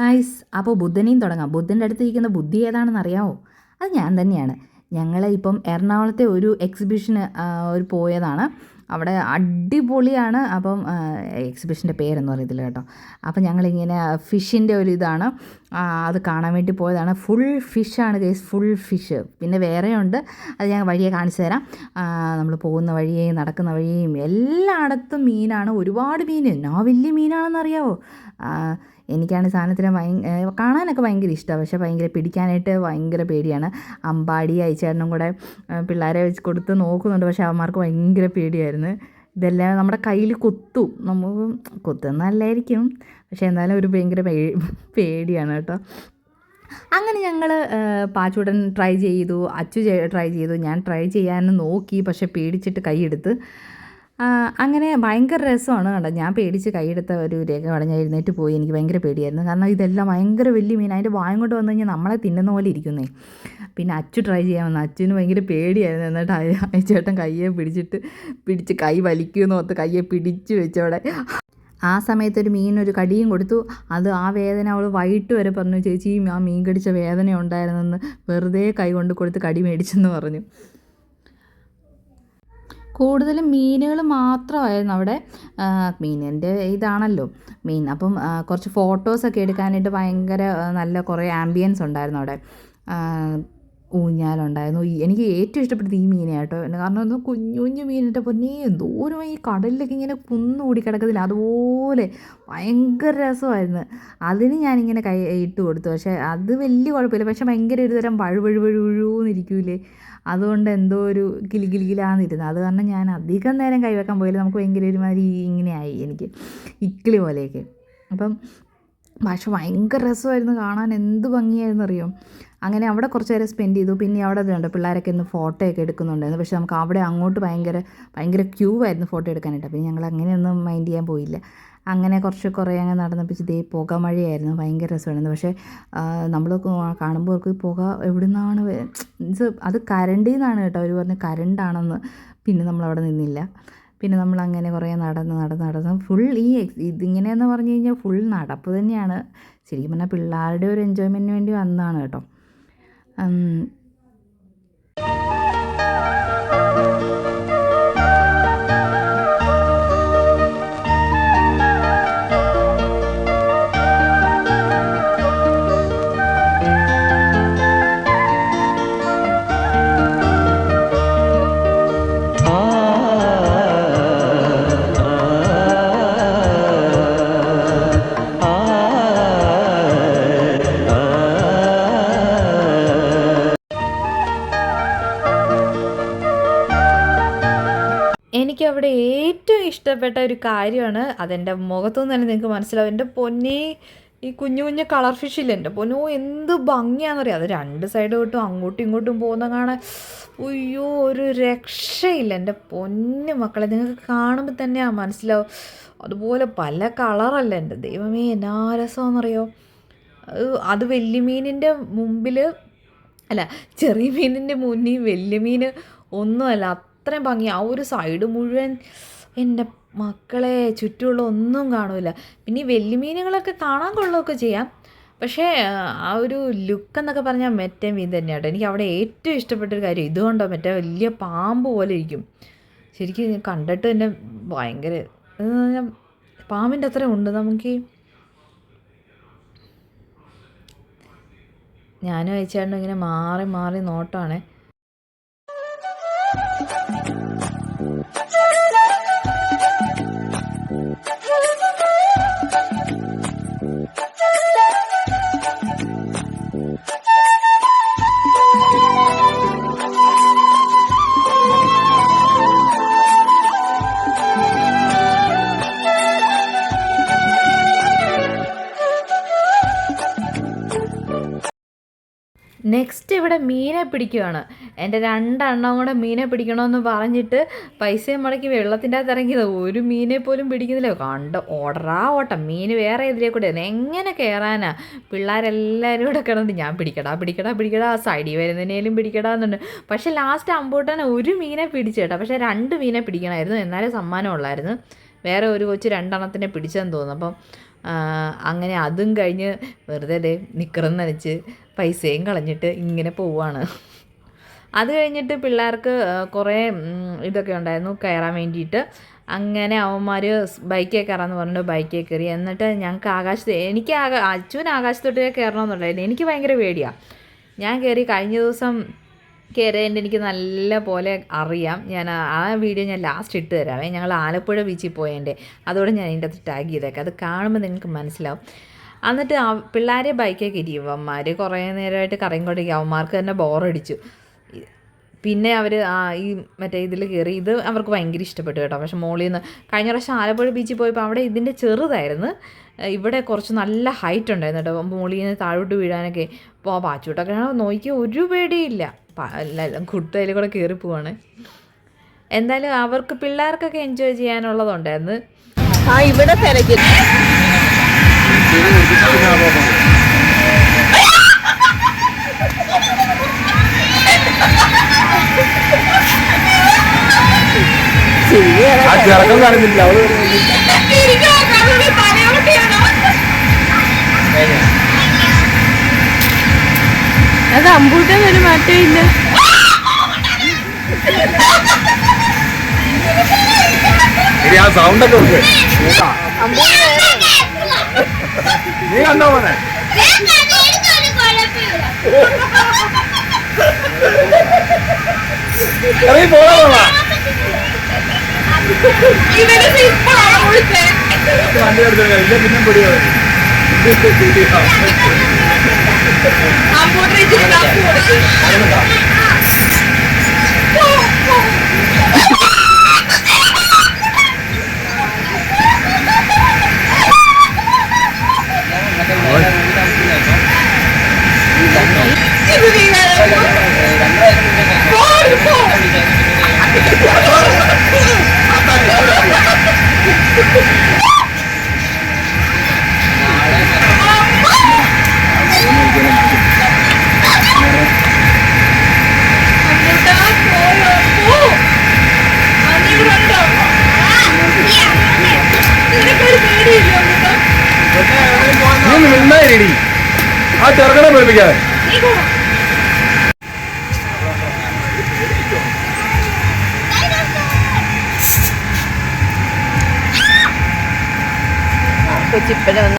Guys അപ്പോൾ ബുദ്ധനെയും തുടങ്ങാം. ബുദ്ധന്റെ അടുത്ത് ഇരിക്കുന്ന ബുദ്ധി ഏതാണെന്ന് അറിയാമോ അത് ഞാൻ തന്നെയാണ്. ഞങ്ങൾ ഇപ്പം എറണാകുളത്തെ ഒരു എക്സിബിഷന് ഒരു പോയതാണ്. അവിടെ അടിപൊളിയാണ് അപ്പം എക്സിബിഷന്റെ പേരൊന്നും അറിയത്തില്ല കേട്ടോ. അപ്പം ഞങ്ങളിങ്ങനെ ഫിഷിന്റെ ഒരു ഇതാണ്. അത് കാണാൻ വേണ്ടി പോയതാണ്. ഫുൾ ഫിഷാണ് കേസ് ഫുൾ ഫിഷ് പിന്നെ വേറെയുണ്ട്. അത് ഞാൻ വഴിയെ കാണിച്ചു തരാം. നമ്മൾ പോകുന്ന വഴിയെയും നടക്കുന്ന വഴിയേയും എല്ലായിടത്തും മീനാണ്. ഒരുപാട് മീൻ. എന്നാ വലിയ മീനാണെന്ന് അറിയാവോ ആ, എനിക്കാണ് സാധനത്തിന് ഭയങ്കര കാണാനൊക്കെ ഭയങ്കര ഇഷ്ടമാണ് പക്ഷേ ഭയങ്കര പിടിക്കാനായിട്ട് ഭയങ്കര പേടിയാണ്. അമ്പാടി അയച്ചേട്ടനും കൂടെ പിള്ളേരെ വെച്ച് കൊടുത്ത് നോക്കുന്നുണ്ട്. പക്ഷേ അവന്മാർക്ക് ഭയങ്കര പേടിയായിരുന്നു. ഇതെല്ലാം നമ്മുടെ കയ്യിൽ കൊത്തും. നമുക്ക് കൊത്തുന്നല്ലായിരിക്കും പക്ഷേ എന്തായാലും ഒരു ഭയങ്കര പേടിയാണ് കേട്ടോ. അങ്ങനെ ഞങ്ങൾ പാച്ചുടൻ ട്രൈ ചെയ്തു. അച്ചു ട്രൈ ചെയ്തു. ഞാൻ ട്രൈ ചെയ്യാൻ നോക്കി. പക്ഷേ പേടിച്ചിട്ട് കൈയെടുത്ത് അങ്ങനെ ഭയങ്കര രസമാണ് കണ്ടോ? ഞാൻ പേടിച്ച് കൈയെടുത്ത ഒരു രേഖ ഞാൻ എഴുന്നേറ്റ് പോയി. എനിക്ക് ഭയങ്കര പേടിയായിരുന്നു. കാരണം ഇതെല്ലാം ഭയങ്കര വലിയ മീൻ അതിന്റെ വായം കൊണ്ട് വന്നു കഴിഞ്ഞാൽ നമ്മളെ തിന്നുന്ന പോലെ ഇരിക്കുന്നേ. പിന്നെ അച്ചു ട്രൈ ചെയ്യാൻ വന്നു. അച്ചുവിന് ഭയങ്കര പേടിയായിരുന്നു. എന്നിട്ട് അയ- അയച്ചേട്ടൻ കയ്യെ പിടിച്ചിട്ട് പിടിച്ച് കൈ വലിക്കുമെന്ന് ഓർത്ത് കയ്യെ പിടിച്ച് വെച്ചവിടെ ആ സമയത്ത് ഒരു മീൻ ഒരു കടിയും കൊടുത്തു. അത് ആ വേദന അവൾ വൈകിട്ട് വരെ പറഞ്ഞു ചേച്ചി ആ മീൻ കടിച്ച വേദന ഉണ്ടായിരുന്നെന്ന് വെറുതെ കൈ കൊണ്ട് കൊടുത്ത് കടി മേടിച്ചെന്ന് പറഞ്ഞു. കൂടുതലും മീനുകൾ മാത്രമായിരുന്നു അവിടെ. മീനിന്റെ ഇതാണല്ലോ. മീൻ അപ്പം കുറച്ച് ഫോട്ടോസൊക്കെ എടുക്കാനായിട്ട് ഭയങ്കര നല്ല കുറേ ആംബിയൻസ് ഉണ്ടായിരുന്നു അവിടെ. ഊഞ്ഞാലുണ്ടായിരുന്നു. എനിക്ക് ഏറ്റവും ഇഷ്ടപ്പെട്ടത് ഈ മീനെ കേട്ടോ കാരണം ഒന്ന് കുഞ്ഞു കുഞ്ഞു മീനിന്റെ പൊന്നേ എന്തോരം ഈ കടലിലൊക്കെ ഇങ്ങനെ കുന്നുകൂടി കിടക്കത്തില്ല അതുപോലെ ഭയങ്കര രസമായിരുന്നു. അതിന് ഞാനിങ്ങനെ കൈ ഇട്ട് കൊടുത്തു. പക്ഷേ അത് വലിയ കുഴപ്പമില്ല. പക്ഷേ ഭയങ്കര ഒരു തരം വഴു വഴു വഴു അതുകൊണ്ട് എന്തോ ഒരു കിലി കിലി കിലാന്നിരുന്നു അത് കാരണം ഞാൻ അധികം നേരം കൈവെക്കാൻ പോയില്ല. നമുക്ക് ഭയങ്കര ഒരുമാതിരി ഇങ്ങനെയായി എനിക്ക്. ഇക്കിളി പോലെയൊക്കെ. അപ്പം പക്ഷെ ഭയങ്കര രസമായിരുന്നു കാണാൻ. എന്ത് ഭംഗിയായിരുന്നു അറിയോ അങ്ങനെ അവിടെ കുറച്ച് നേരം സ്പെൻഡ് ചെയ്തു. പിന്നെ അവിടെ ഇതുണ്ട് പിള്ളേരൊക്കെ ഇന്ന് ഫോട്ടോ ഒക്കെ എടുക്കുന്നുണ്ടായിരുന്നു. പക്ഷെ നമുക്ക് അവിടെ അങ്ങോട്ട് ഭയങ്കര ഭയങ്കര ക്യൂ ആയിരുന്നു ഫോട്ടോ എടുക്കാനായിട്ട്. അപ്പം ഞങ്ങൾ അങ്ങനെയൊന്നും മൈൻഡ് ചെയ്യാൻ പോയില്ല. അങ്ങനെ കുറച്ച് കുറേ അങ്ങ് നടന്നപ്പോൾ ഇതേ പുക മഴയായിരുന്നു. ഭയങ്കര രസമായിരുന്നു. പക്ഷേ നമ്മൾ കാണുമ്പോൾ അവർക്ക് പുക എവിടെ നിന്നാണ് മീൻസ് അത് കരണ്ടിൽ നിന്നാണ് കേട്ടോ. അവർ പറഞ്ഞ് കരണ്ടാണെന്ന് പിന്നെ നമ്മളവിടെ നിന്നില്ല. പിന്നെ നമ്മൾ അങ്ങനെ കുറേ നടന്ന് നടന്ന് നടന്ന് ഫുൾ ഈ ഇതിങ്ങനെയെന്ന് പറഞ്ഞു കഴിഞ്ഞാൽ ഫുൾ നടപ്പ് തന്നെയാണ്. ശരിക്കും പറഞ്ഞാൽ പിള്ളേരുടെ ഒരു എൻജോയ്മെന്റിന് വേണ്ടി വന്നതാണ് കേട്ടോ. എനിക്ക് അവിടെ ഏറ്റവും ഇഷ്ടപ്പെട്ട ഒരു കാര്യമാണ് അതെന്റെ മുഖത്തുനിന്ന് തന്നെ നിങ്ങൾക്ക് മനസ്സിലാവും. എന്റെ പൊന്നെ ഈ കുഞ്ഞു കുഞ്ഞു കളർ ഫിഷില്ല എന്റെ പൊന്നോ എന്ത് ഭംഗിയാണെന്നറിയാം അത് രണ്ട് സൈഡ് തൊട്ടും അങ്ങോട്ടും ഇങ്ങോട്ടും പോകുന്ന കാണാൻ അയ്യോ ഒരു രക്ഷയില്ല. എന്റെ പൊന്നു മക്കളെ നിങ്ങൾക്ക് കാണുമ്പോൾ തന്നെ ആ മനസ്സിലാവും. അതുപോലെ പല കളറല്ല എന്റെ ദൈവമേ എന്നാ രസമാണെന്നറിയോ? അത് വലിയ മീനിന്റെ മുമ്പിൽ അല്ല ചെറിയ മീനിന്റെ മുന്നിൽ വലിയ മീൻ ഒന്നുമല്ല അത്രയും ഭംഗി. ആ ഒരു സൈഡ് മുഴുവൻ എന്റെ മക്കളെ ചുറ്റുമുള്ള ഒന്നും കാണൂല. പിന്നെ ഈ വെല്ലുമീനുകളൊക്കെ മീനുകളൊക്കെ കാണാൻ കൊള്ളുകയൊക്കെ ചെയ്യാം. പക്ഷേ ആ ഒരു ലുക്ക് എന്നൊക്കെ പറഞ്ഞാൽ മറ്റേ മീൻ തന്നെയാണ് എനിക്ക് അവിടെ ഏറ്റവും ഇഷ്ടപ്പെട്ടൊരു കാര്യം ഇതുകൊണ്ടോ? മറ്റേ വലിയ പാമ്പ് പോലെ ഇരിക്കും. ശരിക്കും കണ്ടിട്ട് തന്നെ ഭയങ്കര പാമ്പിന്റെ അത്ര ഉണ്ട് നമുക്ക്. ഞാനും അയച്ചാണ്ടും ഇങ്ങനെ മാറി മാറി നോട്ടമാണ് Yeah. നെക്സ്റ്റ് ഇവിടെ മീനെ പിടിക്കുകയാണ് എന്റെ രണ്ടെണ്ണം കൂടെ മീനെ പിടിക്കണമെന്ന് പറഞ്ഞിട്ട് പൈസയും മുടക്കി വെള്ളത്തിന്റെ അകത്ത് ഇറങ്ങിയത് ഒരു മീനെ പോലും പിടിക്കുന്നില്ല. കണ്ട്? ഓടറാ ഓട്ടം. മീൻ വേറെ എതിരെ കൂടെ എങ്ങനെ കയറാനാ പിള്ളേരെല്ലാവരും കൂടെ കിടന്നിട്ട് ഞാൻ പിടിക്കടാ പിടിക്കടാ പിടിക്കടാ. സൈഡിൽ വരുന്നതിനേലും പിടിക്കടാ എന്നുണ്ട്. പക്ഷേ ലാസ്റ്റ് അമ്പൂട്ടനെ ഒരു മീനെ പിടിച്ചേട്ടാ പക്ഷേ രണ്ട് മീനെ പിടിക്കണമായിരുന്നു. എന്നാലേ സമ്മാനം ഉള്ളായിരുന്നു. വേറെ ഒരു കൊച്ച് രണ്ടെണ്ണത്തിനെ പിടിച്ചെന്ന് തോന്നുന്നു. അപ്പം അങ്ങനെ അതും കഴിഞ്ഞ് വെറുതെ ദേ നിക്കറും നനച്ച് പൈസയും കളഞ്ഞിട്ട് ഇങ്ങനെ പോവാണ്. അത് കഴിഞ്ഞിട്ട് പിള്ളേർക്ക് കുറേ ഇതൊക്കെ ഉണ്ടായിരുന്നു കയറാൻ വേണ്ടിയിട്ട്. അങ്ങനെ അവന്മാർ ബൈക്കിൽ കയറാമെന്ന് പറഞ്ഞിട്ട് ബൈക്കിൽ കയറി. എന്നിട്ട് ഞങ്ങൾക്ക് ആകാശത്ത് എനിക്ക് ആകാ അച്ഛൻ ആകാശത്തോട്ട് കയറണമെന്നുണ്ടായിരുന്നു എനിക്ക് ഭയങ്കര പേടിയാണ് ഞാൻ കയറി കഴിഞ്ഞ ദിവസം കയറിയതിന്റെ എനിക്ക് നല്ല പോലെ അറിയാം. ഞാൻ ആ- വീഡിയോ ഞാൻ ലാസ്റ്റ് ഇട്ട് തരാമേ ഞങ്ങൾ ആലപ്പുഴ ബീച്ചിൽ പോയതിന്റെ അതോടെ ഞാൻ അതിന്റെ അകത്ത് ടാഗ് ചെയ്തേക്കാം. അത് കാണുമ്പോൾ നിങ്ങൾക്ക് മനസ്സിലാവും. എന്നിട്ട് ആ പിള്ളേരെ ബൈക്കൊക്കെ ഇരിക്കും അവന്മാർ കുറേ നേരമായിട്ട് കറയും കൊണ്ടിരിക്കും അവന്മാർക്ക് തന്നെ ബോറടിച്ചു പിന്നെ അവർ ആ ഈ മറ്റേ ഇതിൽ കയറി ഇത് അവർക്ക് ഭയങ്കര ഇഷ്ടപ്പെട്ടു കേട്ടോ. പക്ഷെ മോളിൽ നിന്ന് കഴിഞ്ഞ പ്രാവശ്യം ആലപ്പുഴ ബീച്ചിൽ പോയപ്പോൾ അവിടെ ഇതിന്റെ ചെറുതായിരുന്നു. ഇവിടെ കുറച്ച് നല്ല ഹൈറ്റ് ഉണ്ടായിരുന്നു കേട്ടോ. മോളിൽ നിന്ന് താഴോട്ട് വീഴാനൊക്കെ അപ്പോൾ ആ പാച്ചൂട്ടൊക്കെ നോക്കി ഒരു പേടിയില്ല. കുട്ടയിൽ കൂടെ കയറി പോവാണ്. എന്തായാലും അവർക്ക് പിള്ളേർക്കൊക്കെ എൻജോയ് ചെയ്യാനുള്ളതുണ്ടായിരുന്നു. ആ ഇവിടെ തിരക്കി. ആ ചെറുക്കം കാണുന്നില്ല അവൾ അത് അമ്പൂട്ടൻ ഒരു മാറ്റമില്ല ആ സൗണ്ട് ഒക്കെ ഉണ്ട് നീ കണ്ടോ മോനെ? ഇറങ്ങി വണ്ടി എടുത്തു ഇല്ല പിന്നെ പിടിയോ നീ മിണ്ടായിരി ആ ചെറുക്കനെ പേടിപ്പിക്കാതെ കൊച്ചിപ്പന